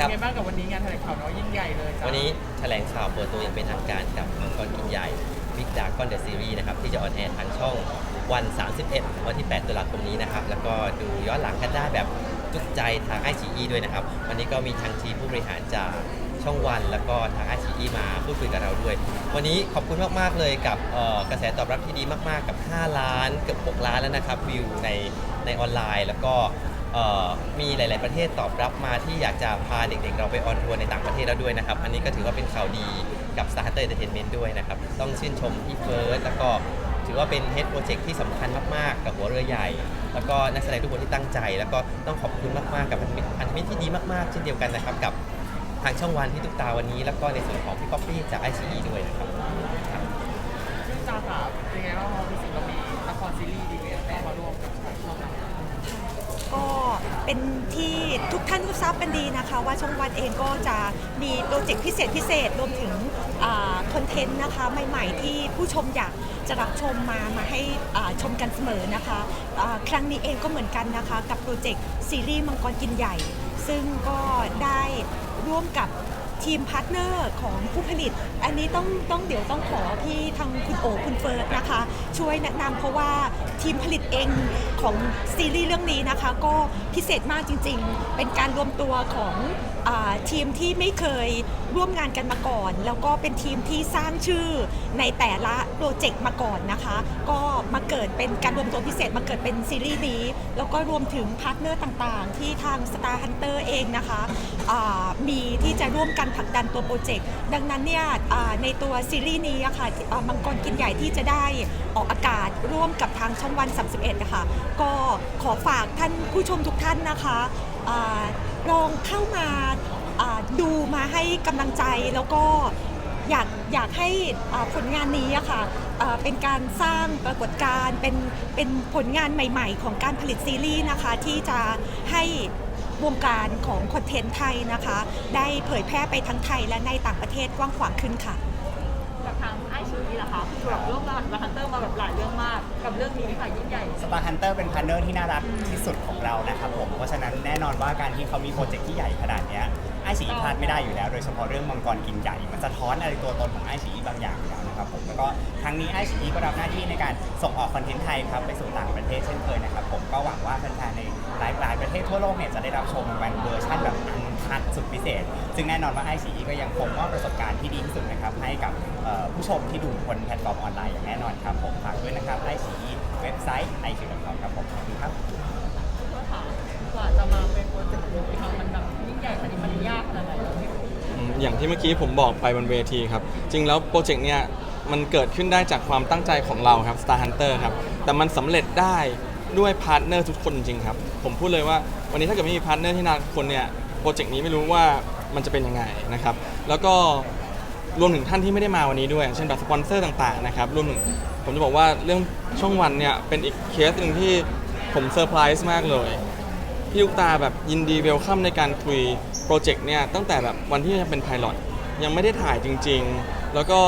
ครับ เป็นไงบ้างกับวันนี้งานแถลงข่าวน้อยยิ่งใหญ่เลยจ้ะวันนี้แถลงข่าวเปิดตัวอย่างเป็นทางการกับมังกรกินใหญ่ Big Dark Con The Series นะครับ ที่จะออนแอร์ทางช่องวัน 31วันที่ 8 ตุลาคมนี้นะครับ แล้วก็ดูย้อนหลังกันได้แบบจุกใจทางไอชีด้วยนะครับ วันนี้ก็มีทางทีมผู้บริหารจากช่องวันแล้วก็ทางไอชีมาพูดคุยกับเราด้วย วันนี้ขอบคุณมาก ๆ เลยกับเอ่อกระแสตอบรับที่ดีมาก ๆ กับ 5 ล้านเกือบ 6 ล้านแล้วนะครับวิวในในออนไลน์ แล้วก็ เอ่อมีหลาย ๆ ประเทศตอบรับมาที่อยากจะพาเด็ก ๆ เราไปออนทัวร์ในต่างประเทศแล้วด้วยนะครับ อันนี้ก็ถือว่าเป็นข่าวดีกับ Starter Entertainment ด้วยนะครับ ต้องชื่นชมพี่เฟิร์สแล้วก็ถือว่าเป็นเฮดโปรเจกต์ที่สำคัญมาก ๆ กับหัวเรือใหญ่ แล้วก็นักแสดงทุกคนที่ตั้งใจ แล้วก็ต้องขอบคุณมาก ๆ กับพันธมิตรพันธมิตรที่ดีมาก ๆ เช่นเดียวกันนะครับกับทางช่องวันที่ตุกตาวันนี้ แล้วก็ในส่วนของพี่ป๊อปปี้จากไอซีด้วยนะครับครับชื่อจาสาเป็นไงบ้างพอมีสิ่งเรามีละครซีรีส์ดีเวียเข้ามาร่วมกับช่องเรา เป็นที่ทุกท่านก็ทราบกันดีนะคะ ว่าช่องวันเองก็จะมีโปรเจกต์พิเศษพิเศษรวมถึงคอนเทนต์นะคะใหม่ๆที่ผู้ชมอยากจะรับชมมามาให้อ่าชมกันเสมอนะคะะครั้งนี้เองก็เหมือนกันนะคะ กับโปรเจกต์ซีรีส์มังกรกินใหญ่ ซึ่งก็ได้ร่วมกับ ทีมพาร์ทเนอร์ของผู้ผลิต อันนี้ต้องต้องเดี๋ยวต้องขอพี่ทางคุณโอคุณเฟิร์สนะคะ ช่วยแนะนำเพราะว่าทีมผลิตเองของซีรีส์เรื่องนี้นะคะ ก็พิเศษมากจริง ๆ เป็นการรวมตัวของอทีมที่ไม่เคยร่วมงานกันมาก่อน แล้วก็เป็นทีมที่สร้างชื่อในแต่ละโปรเจกต์มาก่อนนะคะ ก็มาเกิดเป็นการรวมตัวพิเศษมาเกิดเป็นซีรีส์นี้แล้วก็รวมถึงพาร์ทเนอร์ต่างๆ ที่ทาง Star Hunter เองนะคะมีที่จะร่วมกันผลักดันตัวโปรเจกต์ ดังนั้นเนี่ยในตัวซีรีส์นี้อะค่ะมังกรกินใหญ่ที่จะได้ออกอากาศร่วมกับทางช่องวัน 31นะคะก็ขอฝากท่านผู้ชมทุกท่านนะคะอาลองเข้ามาดูมาให้กำลังใจแล้วก็อยากอยากให้ผลงานนี้อะค่ะเป็นการสร้างปรากฏการณ์เป็นเป็นผลงานใหม่ ๆ ของการผลิตซีรีส์นะคะที่จะให้ วงการของคอนเทนต์ไทยนะคะ ได้เผยแพร่ไปทั้งไทยและในต่างประเทศกว้างขวางขึ้นค่ะกับทางไอชีนี่แหละคะคือแบบร่วมกับฮันเตอร์มาแบบหลายเรื่องมาก กับเรื่องนี้ค่ะยิ่งใหญ่สตาร์ฮันเตอร์เป็นพาร์ทเนอร์ที่น่ารักที่สุดของเรานะครับผมเพราะฉะนั้นแน่นอนว่าการที่เขามีโปรเจกต์ที่ใหญ่ขนาดนี้ไอชีพลาดไม่ได้อยู่แล้ว โดยเฉพาะเรื่องมังกรกินใหญ่มันสะท้อนอะไรตัวตนของไอชีบางอย่างอยู่แล้วนะครับผมแล้วก็ รั้งนี้ไอชีก็รับหน้าที่ในการส่งออกคอนเทนต์ไทยครับไปสู่ต่างประเทศเช่นเคยนะครับผมก็หวังว่าแฟนๆในหลายๆประเทศทั่วโลกเนี่ยจะได้รับชมมันเวอร์ชันแบบอันคัดสุดพิเศษ ซึ่งแน่นอนว่าไอชีก็ยังคงมอบประสบการณ์ที่ดีที่สุดนะครับให้กับผู้ชมที่ดูบนแพลตฟอร์มออนไลน์อย่างแน่นอนครับผมฝากด้วยนะครับไอชีเว็บไซต์ i q c o m ครับผมขอบคุณครับก็ถามกว่าจะมาเป็นโปรเจกต์นี้ค่ะมันแบบยิ่งใหญ่ขนาดนี้มันยากขนาดไหนอืมอย่างที่เมื่อกี้ผมบอกไปบนเวทีครับ จริงแล้วโปรเจกต์เนี้ย มันเกิดขึ้นได้จากความตั้งใจของเราครับ Star Hunter ครับ แต่มันสำเร็จได้ด้วยพาร์ทเนอร์ทุกคนจริงครับ ผมพูดเลยว่าวันนี้ถ้าเกิดไม่มีพาร์ทเนอร์ที่นาคนเนี่ยโปรเจกต์นี้ไม่รู้ว่ามันจะเป็นยังไงนะครับ แล้วก็รวมถึงท่านที่ไม่ได้มาวันนี้ด้วย เช่นแบบสปอนเซอร์ต่างๆนะครับ รวมถึงผมจะบอกว่าเรื่องช่องวันเนี่ยเป็นอีกเคสหนึ่งที่ผมเซอร์ไพรส์มากเลย พี่ลูกตาแบบยินดีเวลคัมในการคุยโปรเจกต์เนี่ยตั้งแต่แบบวันที่ยังเป็นไพลอตยังไม่ได้ถ่ายจริง ๆ แล้วก็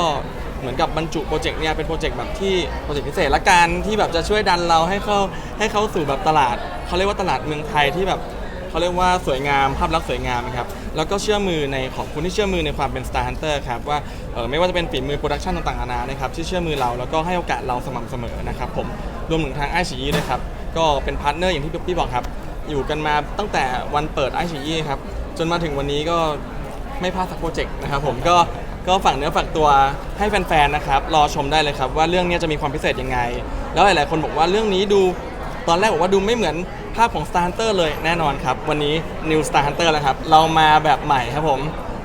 เหมือนกับบรรจุโปรเจกต์เนี่ยเป็นโปรเจกต์แบบที่โปรเจกต์พิเศษละกันที่แบบจะช่วยดันเราให้เข้าให้เข้าสู่แบบตลาดเขาเรียกว่าตลาดเมืองไทยที่แบบเขาเรียกว่าสวยงามภาพลักษณ์สวยงามนะครับแล้วก็เชื่อมือในขอบคุณที่เชื่อมือในความเป็น Star Hunter ครับว่าเออไม่ว่าจะเป็นฝีมือโปรดักชันต่างๆนานานะครับที่เชื่อมือเราแล้วก็ให้โอกาสเราสม่ำเสมอนะครับผมรวมถึงทางไอชีด้วยครับก็เป็นพาร์ทเนอร์อย่างที่พี่บอกครับอยู่กันมาตั้งแต่วันเปิดไอชีครับจนมาถึงวันนี้ก็ไม่พลาดสักโปรเจกต์นะครับผมก็ ก็ฝากเนื้อฝากตัวให้แฟนๆนะครับรอชมได้เลยครับว่าเรื่องนี้จะมีความพิเศษยังไง แล้วหลายๆคนบอกว่าเรื่องนี้ดูตอนแรกบอกว่าดูไม่เหมือนภาพของ Star Hunter เลยแน่นอนครับ วันนี้ New Star Hunter แล้วครับ เรามาแบบใหม่ครับผม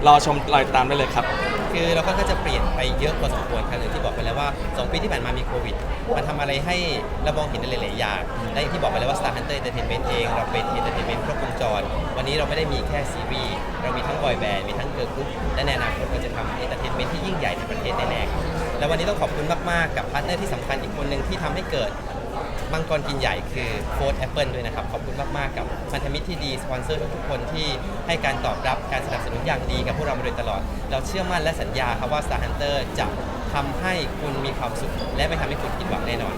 รอชมรอติดตามได้เลยครับ คือเราก็จะเปลี่ยนไปเยอะพอสมควรครับอย่างที่บอกไปแล้วว่า 2 ปีที่ผ่านมามีโควิด มันทำอะไรให้เรามองเห็นในหลาย ๆ อย่างและอย่างที่บอกไปแล้วว่า Star Hunter Entertainment เอง เราเป็น Entertainment ครบวงจร วันนี้เราไม่ได้มีแค่ซีรีส์เรามีทั้งบอยแบนด์มีทั้งเกิร์ลกรุ๊ปและในอนาคตเราจะทำ Entertainment ที่ยิ่งใหญ่ในประเทศแน่ๆและวันนี้ต้องขอบคุณมาก ๆ กับพาร์ทเนอร์ที่สำคัญอีกคนหนึ่งที่ทำให้เกิด มังกรกินใหญ่คือโฟร์แอปเปิลด้วยนะครับ ขอบคุณมาก ๆ กับพันธมิตรที่ดี สปอนเซอร์ทุกคนที่ให้การตอบรับการสนับสนุนอย่างดีกับพวกเรามาโดยตลอด เราเชื่อมั่นและสัญญาครับว่า Star Hunter จะทำให้คุณมีความสุข และไม่ทำให้คุณผิดหวังแน่นอน